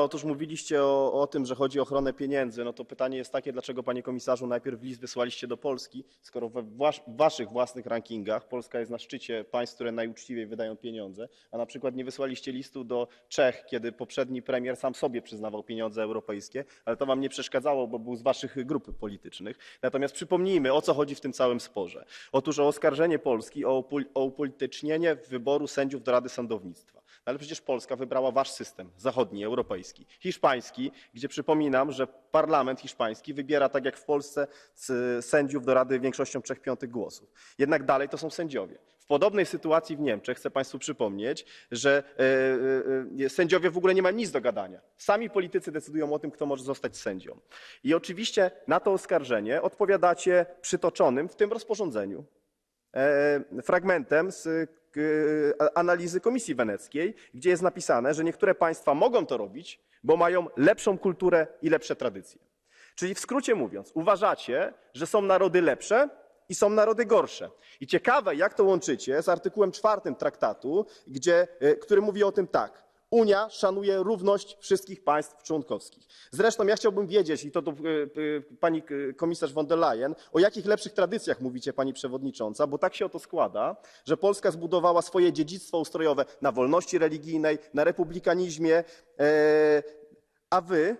Otóż mówiliście o, o tym, że chodzi o ochronę pieniędzy. No to pytanie jest takie, dlaczego panie komisarzu najpierw list wysłaliście do Polski, skoro we waszych własnych rankingach Polska jest na szczycie państw, które najuczciwiej wydają pieniądze, a na przykład nie wysłaliście listu do Czech, kiedy poprzedni premier sam sobie przyznawał pieniądze europejskie, ale to wam nie przeszkadzało, bo był z waszych grup politycznych. Natomiast przypomnijmy, o co chodzi w tym całym sporze. Otóż o oskarżenie Polski o, o upolitycznienie wyboru sędziów do Rady Sądownictwa. Ale przecież Polska wybrała wasz system, zachodni, europejski. Hiszpański, gdzie przypominam, że parlament hiszpański wybiera, tak jak w Polsce, sędziów do Rady większością trzech piątych głosów. Jednak dalej to są sędziowie. W podobnej sytuacji w Niemczech chcę Państwu przypomnieć, że e, e, e, sędziowie w ogóle nie mają nic do gadania. Sami politycy decydują o tym, kto może zostać sędzią. I oczywiście na to oskarżenie odpowiadacie przytoczonym w tym rozporządzeniu fragmentem z k- analizy Komisji Weneckiej, gdzie jest napisane, że niektóre państwa mogą to robić, bo mają lepszą kulturę i lepsze tradycje. Czyli w skrócie mówiąc, uważacie, że są narody lepsze i są narody gorsze. I ciekawe, jak to łączycie z artykułem czwartym traktatu, gdzie, e, który mówi o tym tak. Unia szanuje równość wszystkich państw członkowskich. Zresztą ja chciałbym wiedzieć, i to do e, e, pani e, komisarz von der Leyen, o jakich lepszych tradycjach mówicie pani przewodnicząca, bo tak się oto składa, że Polska zbudowała swoje dziedzictwo ustrojowe na wolności religijnej, na republikanizmie, a wy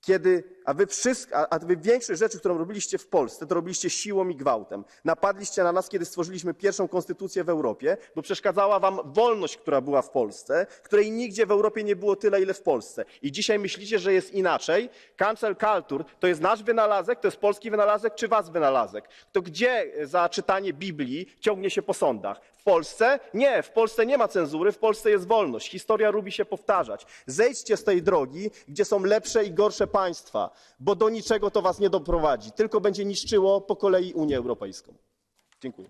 kiedy, a wy wszystko, a, a wy większość rzeczy, którą robiliście w Polsce, to robiliście siłą i gwałtem. Napadliście na nas, kiedy stworzyliśmy pierwszą konstytucję w Europie, bo przeszkadzała wam wolność, która była w Polsce, której nigdzie w Europie nie było tyle, ile w Polsce. I dzisiaj myślicie, że jest inaczej. Cancel culture to jest nasz wynalazek, to jest polski wynalazek, czy was wynalazek? To gdzie za czytanie Biblii ciągnie się po sądach? W Polsce? Nie, w Polsce nie ma cenzury, w Polsce jest wolność. Historia lubi się powtarzać. Zejdźcie z tej drogi, gdzie są lepsze i gorsze państwa, bo do niczego to was nie doprowadzi, tylko będzie niszczyło po kolei Unię Europejską. Dziękuję.